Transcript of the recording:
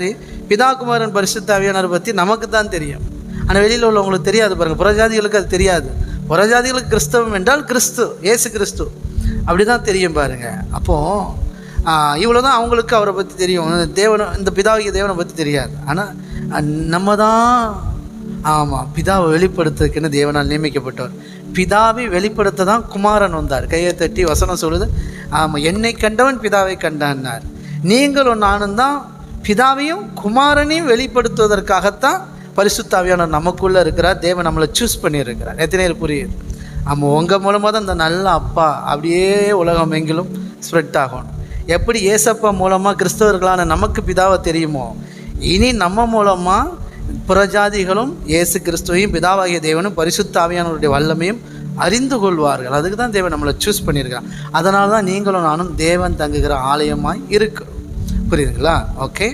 சரி பிதாகுமாரன் பரிசுத்தாவியானவர் பற்றி நமக்கு தான் தெரியும். ஆனால் வெளியில் உள்ளவங்களுக்கு தெரியாது பாருங்கள் புறஜாதிகளுக்கு அது தெரியாது. புறஜாதிகளுக்கு கிறிஸ்தவம் என்றால் கிறிஸ்து இயேசு கிறிஸ்து. அப்படி தான் தெரியும் பாருங்க. அப்போது இவ்வளோ தான் அவங்களுக்கு அவரை பற்றி தெரியும். தேவனை இந்த பிதாவிய தேவனை பற்றி தெரியாது. ஆனால் நம்ம தான் ஆமாம் பிதாவை வெளிப்படுத்துறதுக்குன்னு தேவனால் நியமிக்கப்பட்டவர். பிதாவை வெளிப்படுத்த தான் குமாரன் வந்தார். கையை தட்டி வசனம் சொல்லுது. ஆமாம் என்னை கண்டவன் பிதாவை கண்டான்னார். நீங்களும் நானும் தான் பிதாவையும் குமாரனையும் வெளிப்படுத்துவதற்காகத்தான் பரிசுத்தாவியானவர் நமக்குள்ளே இருக்கிறார். தேவன் நம்மளை சூஸ் பண்ணியிருக்கிறார். எத்தனை புரியுது ஆமாம் உங்கள் மூலமாக தான் இந்த நல்ல அப்பா அப்படியே உலகம் எங்கிலும் ஸ்ப்ரெட் ஆகணும் எப்படி ஏசப்பா மூலமாக கிறிஸ்தவர்களான நமக்கு பிதாவை தெரியுமோ இனி நம்ம மூலமாக புறஜாதிகளும் இயேசு கிறிஸ்துவையும் பிதாவாகிய தேவனும் பரிசுத்தாவியானவருடைய வல்லமையும் அறிந்து கொள்வார்கள். அதுக்கு தான் தேவன் நம்மளை சூஸ் பண்ணியிருக்கிறான் அதனால தான் நீங்களும் நானும் தேவன் தங்குகிற ஆலயமாய் இருக்கு. புரியுதுங்களா? ஓகே